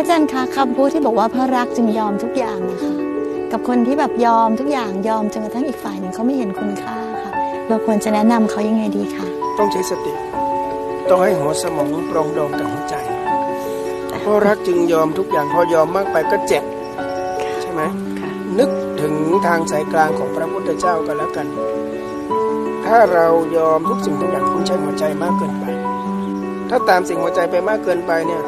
อาจารย์คะคำพูดที่บอกว่าเพราะรักจึงยอมทุกอย่างนะคะกับคนที่แบบยอมทุกอย่างยอมจนกระทั่งอีกฝ่ายหนึ่งเขาไม่เห็นคุณค่าค่ะ เราควรจะแนะนำเขายังไงดีคะต้องใช้สติ ต้องให้หัวสมองปรองดองกับหัวใจ เพราะรักจึงยอมทุกอย่างพอยอมมากไปก็เจ็บใช่ไหมค่ะนึกถึงทางสายกลางของพระพุทธเจ้ากันแล้วกัน ถ้าเรายอมทุกสิ่งทุกอย่างคุณใช้หัวใจมากเกินไป ถ้าตามสิ่งหัวใจไปมากเกินไปเนี่ย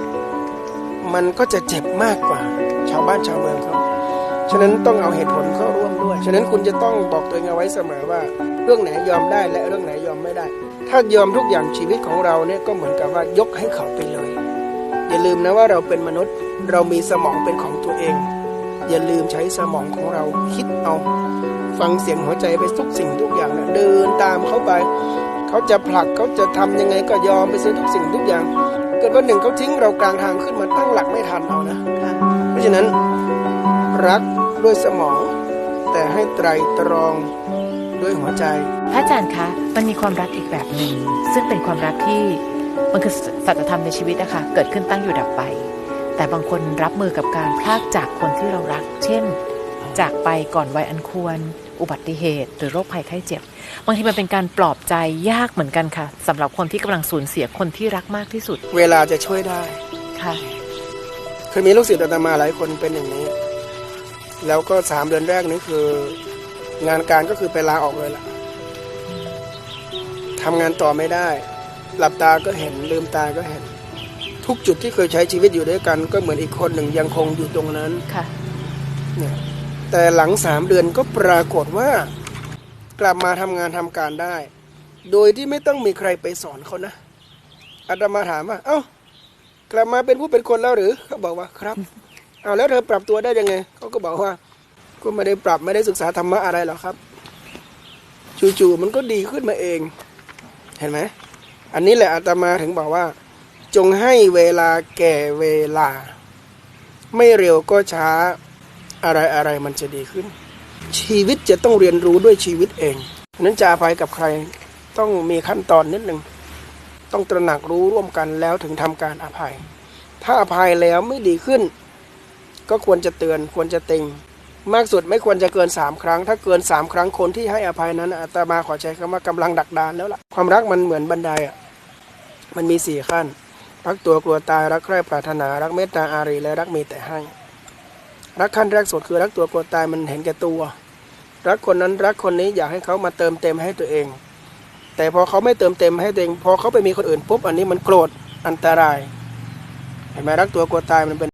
มันก็จะเจ็บมากกว่า ชาวบ้านชาวเมืองเขาฉะนั้นต้องเอาเหตุผลเข้าร่วมด้วย ฉะนั้นคุณจะต้องบอกตัวเองเอาไว้เสมอว่า เรื่องไหนยอมได้และเรื่องไหนยอมไม่ได้ ถ้ายอมทุกอย่างชีวิตของเราเนี่ยก็เหมือนกับว่ายกให้เขาไปเลย อย่าลืมนะว่าเราเป็นมนุษย์ เรามีสมองเป็นของตัวเอง อย่าลืมใช้สมองของเราคิดเอา ฟังเสียงหัวใจไปทุกสิ่งทุกอย่างนะเดินตามเขาไป เขาจะผลักเขาจะทำยังไงก็ยอมไปเสียทุกสิ่งทุกอย่าง เกิดวันหนึ่งเขาทิ้งเรากลางทางขึ้นมาตั้งหลักไม่ทันเอานะเพราะฉะนั้นรักด้วยสมอง แต่ให้ไตรตรองด้วยหัวใจ พระอาจารย์คะมันมีความรักอีกแบบหนึ่งซึ่งเป็นความรักที่มันคือสัจธรรมในชีวิตนะคะเกิดขึ้นตั้งอยู่ดับไป แต่บางคนรับมือกับการพลากจากคนที่เรารัก เช่น จากไปก่อนวัยอันควร อุบัติเหตุ หรือโรคภัยไข้เจ็บ บางทีมันเป็นการปลอบใจยากเหมือนกันค่ะสำหรับคนที่กำลังสูญเสียคนที่รักมากที่สุด เวลาจะช่วยได้ค่ะเคยมีลูกศิษย์อาตมาหลายคนเป็นอย่างนี้ แล้วก็สามเดือนแรกนี่คือ งานการก็คือไปลาออกเลยล่ะทำงานต่อไม่ได้ หลับตาก็เห็นลืมตาก็เห็น ทุกจุดที่เคยใช้ชีวิตอยู่ด้วยกัน ก็เหมือนอีกคนหนึ่งยังคงอยู่ตรงนั้นค่ะเนี่ย แต่หลังสามเดือนก็ปรากฏว่า กลับมาทำงานทำการได้ โดยที่ไม่ต้องมีใครไปสอนเขานะอาตมาถามว่า เอ้ากลับมาเป็นผู้เป็นคนแล้วหรือเขาบอกว่าครับเอาแล้วเธอปรับตัวได้ยังไงเขาก็บอกว่าก็ไม่ได้ปรับไม่ได้ศึกษาธรรมะอะไรหรอกครับจู่ๆมันก็ดีขึ้นมาเอง เห็นไหมอันนี้แหละอาตมาถึงบอกว่า จงให้เวลาแก่เวลา ไม่เร็วก็ช้า อะไรอะไรมันจะดีขึ้น ชีวิตจะต้องเรียนรู้ด้วยชีวิตเองนั้นจะอภัยกับใครต้องมีขั้นตอนนิดหนึ่งต้องตระหนักรู้ร่วมกันแล้วถึงทำการอภัย ถ้าอภัยแล้วไม่ดีขึ้น ก็ควรจะเตือนควรจะติง มากสุดไม่ควรจะเกินสามครั้ง ถ้าเกินสามครั้งคนที่ให้อภัยนั้นอาตมาขอใช้คำว่ากำลังดักดานแล้วล่ะความรักมันเหมือนบันไดอะมันมีสี่ขั้นรักตัวกลัวตายรักใคร่ปรารถนารักเมตตาอารีและรักมีแต่ให้ รักขั้นแรกสุดคือรักตัวกลัวตายมันเห็นแก่ตัว รักคนนั้นรักคนนี้อยากให้เขามาเติมเต็มให้ตัวเอง แต่พอเขาไม่เติมเต็มให้ตัวเองพอเขาไปมีคนอื่นปุ๊บอันนี้มันโกรธอันตรายเห็นไหมรักตัวกลัวตายมันเป็น